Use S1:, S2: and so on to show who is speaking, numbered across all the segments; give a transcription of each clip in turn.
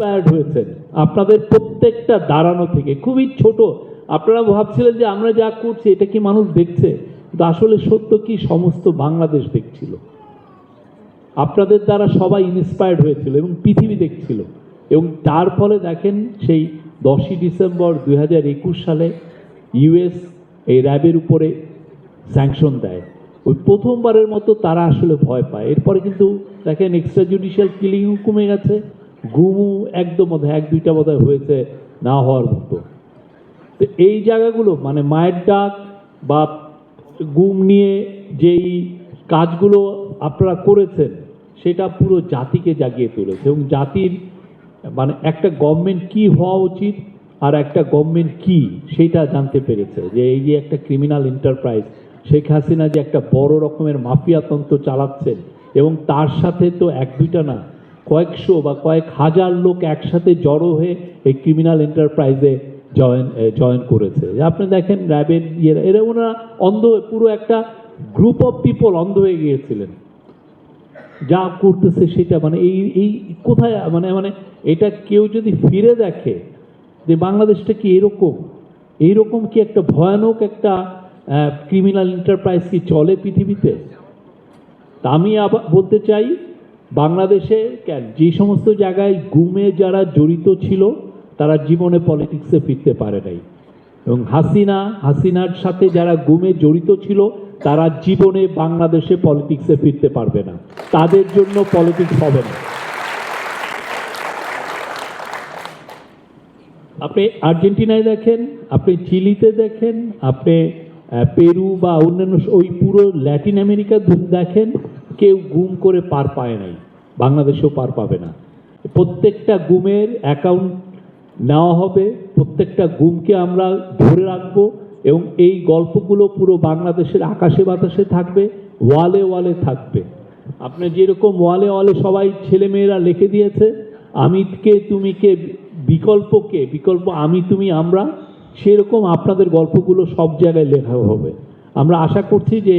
S1: Inspired হয়েছেন। আপনাদের প্রত্যেকটা দাঁড়ানো থেকে, খুবই ছোট। আপনারা ভাবছিলেন যে আমরা যা করছি, এটা কি মানুষ দেখছে? কিন্তু আসলে সত্য কি, সমস্ত বাংলাদেশ দেখছিল। আপনাদের দ্বারা সবাই ইন্সপায়ার্ড হয়েছিল এবং পৃথিবী দেখছিল। এবং তার ফলে দেখেন, সেই দশই ডিসেম্বর দু হাজার একুশ সালে ইউএস এই র্যাবের উপরে স্যাংশন দেয়। ওই প্রথমবারের মতো তারা আসলে ভয় পায়। এরপরে কিন্তু দেখেন এক্সট্রা জুডিশিয়াল কিলিংও কমে গেছে। গুমও একদম বোধ হয় এক, দুইটা বোধ হয় হয়েছে না হওয়ার মতো। তো এই জায়গাগুলো মানে মায়ের ডাক বা গুম নিয়ে যেই কাজগুলো আপনারা করেছেন, সেটা পুরো জাতিকে জাগিয়ে তুলেছে এবং জাতির মানে একটা গভর্নমেন্ট কি হওয়া উচিত আর একটা গভর্নমেন্ট কি, সেটা জানতে পেরেছে যে এই যে একটা ক্রিমিনাল এন্টারপ্রাইজ শেখ হাসিনা যে একটা বড় রকমের মাফিয়াতন্ত্র চালাচ্ছেন এবং তার সাথে তো এক, দুইটা না কয়েকশো বা কয়েক হাজার লোক একসাথে জড়ো হয়ে এই ক্রিমিনাল এন্টারপ্রাইজে জয়েন জয়েন করেছে। আপনি দেখেন র্যাবের ইয়েরা এরা ওনারা অন্ধ, পুরো একটা গ্রুপ অফ পিপল অন্ধ হয়ে গিয়েছিলেন। যা করতেছে সেটা মানে এই এই কোথায় মানে মানে এটা কেউ যদি ফিরে দেখে যে বাংলাদেশটা কি এরকম, এইরকম কি একটা ভয়ানক একটা ক্রিমিনাল এন্টারপ্রাইজ কি চলে পৃথিবীতে? তা আমি আবার বলতে চাই বাংলাদেশে কেন? যে সমস্ত জায়গায় গুমে যারা জড়িত ছিল, তারা জীবনে পলিটিক্সে ফিরতে পারে নাই। এবং হাসিনা, হাসিনার সাথে যারা গুমে জড়িত ছিল, তারা জীবনে বাংলাদেশে পলিটিক্সে ফিরতে পারবে না। তাদের জন্য পলিটিক্স হবে না। আপনি আর্জেন্টিনায় দেখেন, আপনি চিলিতে দেখেন, আপনি পেরু বা অন্যান্য ওই পুরো ল্যাটিন আমেরিকা দেখেন কেউ গুম করে পার পায় নাই। বাংলাদেশেও পার পাবে না। প্রত্যেকটা গুমের অ্যাকাউন্ট নেওয়া হবে, প্রত্যেকটা গুমকে আমরা ধরে রাখব এবং এই গল্পগুলো পুরো বাংলাদেশের আকাশে বাতাসে থাকবে, ওয়ালে ওয়ালে থাকবে। আপনি যেরকম ওয়ালে ওয়ালে সবাই ছেলেমেয়েরা লিখে দিয়েছে আমি কে তুমি কে বিকল্প কে বিকল্প আমি তুমি আমরা, সেরকম আপনাদের গল্পগুলো সব জায়গায় লেখা হবে। আমরা আশা করছি যে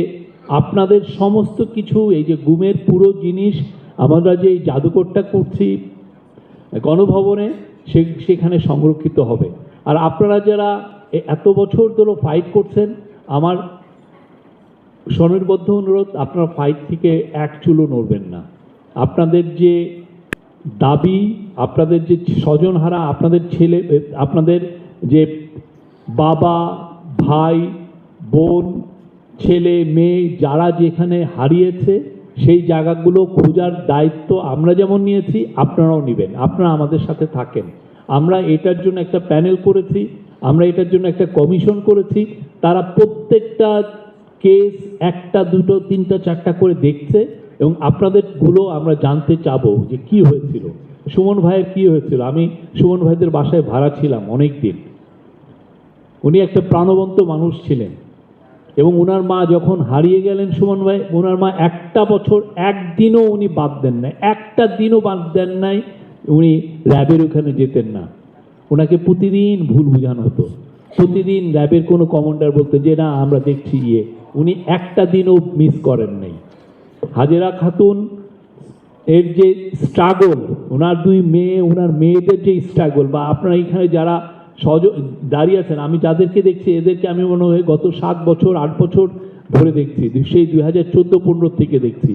S1: আপনাদের সমস্ত কিছু, এই যে গুমের পুরো জিনিস, আমরা যে এই জাদুকরটা করছি, গণভবনে, সে, সেখানে সংরক্ষিত হবে। আর আপনারা যারা এত বছর ধরে ফাইট করছেন, আমার স্বনির্বদ্ধ অনুরোধ, আপনারা ফাইট থেকে এক চুলো নড়বেন না। আপনাদের যে দাবি, আপনাদের যে স্বজনহারা, আপনাদের ছেলে, আপনাদের যে বাবা, ভাই, বোন ছেলে, মেয়ে যারা যেখানে হারিয়েছে, সেই জায়গাগুলো খোঁজার দায়িত্ব আমরা যেমন নিয়েছি, আপনারাও নেবেন, আপনারা আমাদের সাথে থাকেন। আমরা এটার জন্য একটা প্যানেল করেছি, আমরা এটার জন্য একটা কমিশন করেছি, তারা প্রত্যেকটা কেস একটা, দুটো, তিনটা, চারটা করে দেখছে এবং আপনাদেরগুলো আমরা জানতে চাবো যে কি হয়েছিল। সুমন ভাইয়ের কি হয়েছিল? আমি সুমন ভাইদের বাসায় ভাড়া ছিলাম অনেক দিন উনি একটা প্রাণবন্ত মানুষ ছিলেন। এবং ওনার মা যখন হারিয়ে গেলেন সুমন ভাই ওনার মা একটা বছর, একদিনও উনি বাদ দেন নাই। একটা দিনও বাদ দেন নাই, উনি র্যাবের ওখানে যেতেন না। ওনাকে প্রতিদিন ভুল বোঝানো হতো। প্রতিদিন র্যাবের কোনো কমান্ডার বলতেন যে, না, আমরা দেখছি ইয়ে। উনি একটা দিনও মিস করেন নাই। হাজেরা খাতুন, এর যে স্ট্রাগল ওনার দুই মেয়ে ওনার মেয়েদের যে স্ট্রাগল বা আপনারা এখানে যারা সহজ দাঁড়িয়ে আছেন। আমি যাদেরকে দেখছি, এদেরকে আমি মনে হয় গত সাত বছর, আট বছর ধরে দেখছি। সেই দুই হাজার চোদ্দ পনেরো থেকে দেখছি।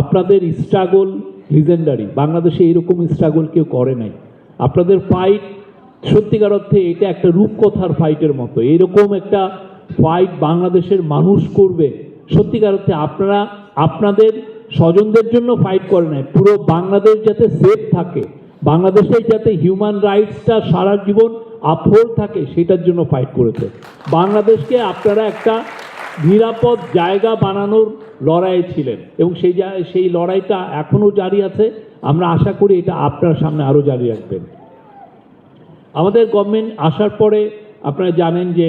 S1: আপনাদের স্ট্রাগল লিজেন্ডারি বাংলাদেশে এরকম স্ট্রাগল কেউ করে নাই। আপনাদের ফাইট সত্যিকার অর্থে এটা একটা রূপকথার ফাইটের মতো। এরকম একটা ফাইট বাংলাদেশের মানুষ করবে। সত্যিকার অর্থে আপনারা, আপনাদের স্বজনদের জন্য ফাইট করে নাই। পুরো বাংলাদেশ যাতে সেফ থাকে। বাংলাদেশে যাতে হিউম্যান রাইটসটা সারা জীবন আফোল থাকে, সেটার জন্য ফাইট করেছে। বাংলাদেশকে আপনারা একটা নিরাপদ জায়গা বানানোর লড়াইয়ে ছিলেন এবং সেই সেই লড়াইটা এখনও জারি আছে। আমরা আশা করি এটা আপনার সামনে আরও জারি রাখবেন। আমাদের গভর্নমেন্ট আসার পরে আপনারা জানেন যে